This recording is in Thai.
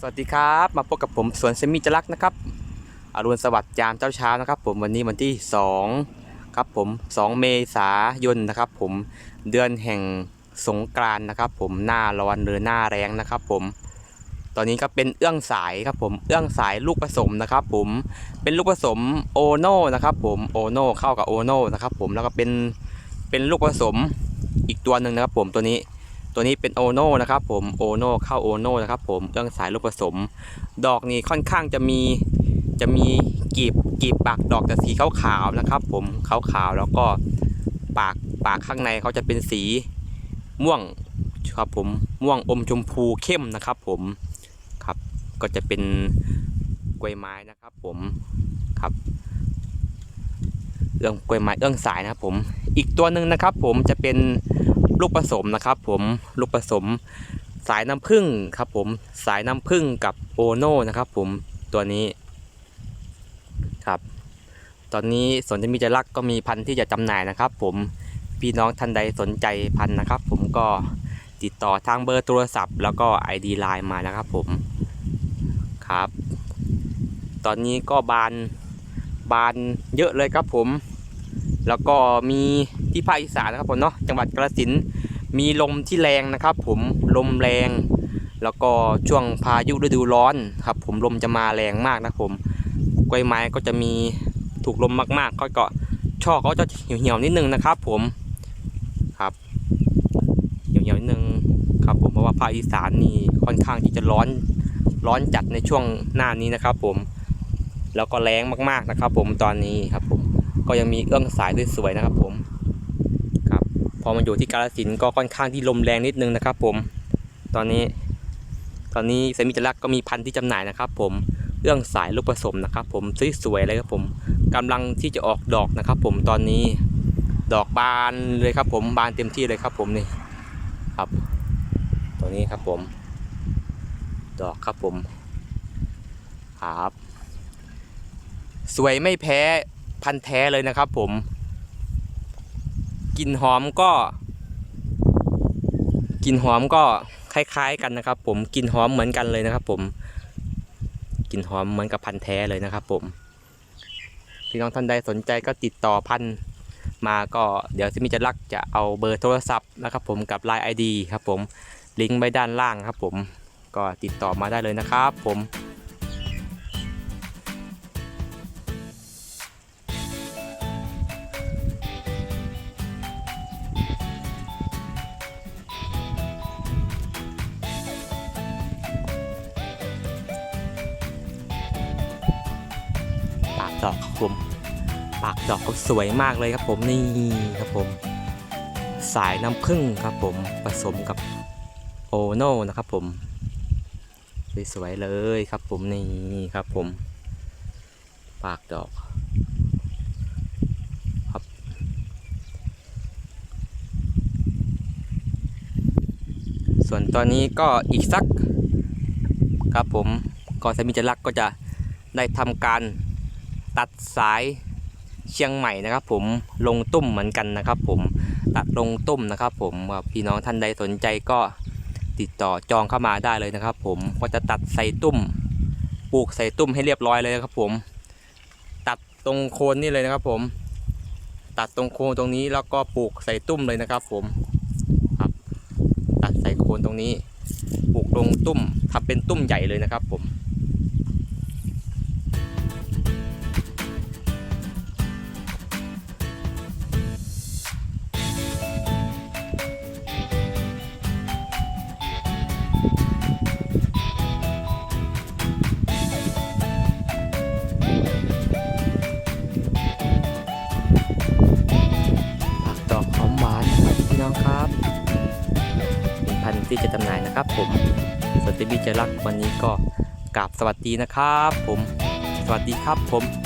สวัสดีครับมาพบกับผมสวนเซมิจรักนะครับอรุณสวัสดิ์ยามเจ้าเช้านะครับ ผมวันนี้วันที่ 2 ครับผม 2 เมษายนนะครับ ผมเดือนแห่งสงกรานนะครับ ผมหน้าร้อนหรือหน้าแรงนะครับ ผม ตอนนี้ก็เป็นเอื้องสายครับผมเอื้องสายลูกผสมนะครับ ผมเป็นลูกผสมโอโน่นะครับ ผมโอโน่เข้ากับโอโน่นะครับ ผมแล้วก็เป็นเป็นลูกผสมอีกตัวหนึ่งนะครับ ผมตัวนี้ ตัวนี้เป็นโอโน่นะครับผมโอโน่เข้าโอโน่นะครับผมเรื่องสายลูกผสม ดอกนี่ค่อนข้างจะมีจะมีกีบกีบปากดอกจะสีขาวๆนะครับ ผมขาวๆแล้วก็ปากปากข้างในเขาจะเป็นสีม่วงครับผมม่วงอมชมพูเข้มนะครับผมครับก็จะเป็นกล้วยไม้นะครับผมครับเอื้องกล้วยไม้เอื้องสายนะครับผม อีกตัวหนึ่งนะครับ ผมจะเป็น ลูกผสมนะครับผมลูกผสมสายน้ำผึ้งครับผมสายน้ำผึ้งกับโอโน่นะครับผมตัวนี้ครับ ตอนนี้สวนจะมีจะรักก็มีพันธุ์ที่จะจำหน่ายนะครับ ผมพี่น้องท่านใดสนใจพันธุ์นะครับ ผมก็ติดต่อทางเบอร์โทรศัพท์ แล้วก็ ID ไลน์มานะครับผมครับ ตอนนี้ก็บานบานเยอะเลยครับผม แล้วก็มี ที่ภาคอีสานนะครับผมเนาะจังหวัดกระสินมีลมที่แรงนะครับ ผมลมแรง แล้วก็ช่วงพายุฤดูร้อนครับ ผมลมจะมาแรงมากนะผมกล้วยไม้ก็จะมีถูกลมมากๆก็ก็ช่อเขาจะเหี่ยวๆนิดนึงนะครับ ผมครับเหี่ยวๆนิดนึงครับผมเพราะว่าภาคอีสานนี่ค่อนข้างที่จะร้อนร้อนจัดในช่วงหน้านี้นะครับ ผมแล้วก็แรงมากๆนะครับ ผมตอนนี้ครับ ผมก็ยังมีเอื้องสายสวยๆนะครับ ผม อมาอยู่ที่กาลสินก็ค่อนข้างที่ลมแรงนิดนึงนะครับผม ตอนนี้ ตอนนี้เซมิจรักก็มีพันธุ์ที่จำหน่ายนะครับ ผมเอื้องสายลูกผสมนะครับ ผมสวยๆเลยครับผมกำลังที่จะออกดอกนะครับ ผมตอนนี้ดอกบานเลยครับ ผมบานเต็มที่เลยครับ ผมนี่ครับ ตัวนี้ครับผม ดอกครับผมครับ สวยไม่แพ้พันธุ์แท้เลยนะครับ ผม กลิ่นหอมก็กลิ่นหอมก็คล้ายๆกันนะครับ ผมกลิ่นหอมเหมือนกันเลยนะครับ ผมกลิ่นหอมเหมือนกับพันธุ์แท้เลยนะครับ ผมพี่น้องท่านใดสนใจก็ติดต่อพันธุ์มาก็เดี๋ยวจะมีจะลักจะเอาเบอร์โทรศัพท์นะครับ ผมกับ Line ID ครับ ผมลิงก์ไว้ด้านล่างครับ ผมก็ติดต่อมาได้เลยนะครับ ผม ดอกครับผม ปากดอกเขาสวยมากเลยครับผมนี่ครับผม สายน้ำผึ้งครับผมผสมกับโอโน่นะครับผมสวยๆเลยครับผมนี่ครับผม ปากดอกครับ ส่วนตอนนี้ก็อีกสัก ครับผมก่อนสมิจะรักก็จะได้ทำการ ตัดสายเชียงใหม่นะครับ ผมลงตุ้มเหมือนกันนะครับ ผมตัดลงตุ้มนะครับ ผมพี่น้องท่านใดสนใจก็ติดต่อจองเข้ามาได้เลยนะครับ ผมก็จะตัดใส่ตุ้มปลูกใส่ตุ้มให้เรียบร้อยเลยนะครับ ผม ตัดตรงโคนนี่เลยนะครับ ผม ตัดตรงโคนตรงนี้แล้วก็ปลูกใส่ตุ้มเลยนะครับ ผมครับ ตัดใส่โคนตรงนี้ ปลูกลงตุ้มทำเป็นตุ้มใหญ่เลยนะครับ ผม ที่จะจำหน่ายนะครับผมสวนติบีจะรักวันนี้ก็กราบสวัสดีนะครับ ผม สวัสดีครับผม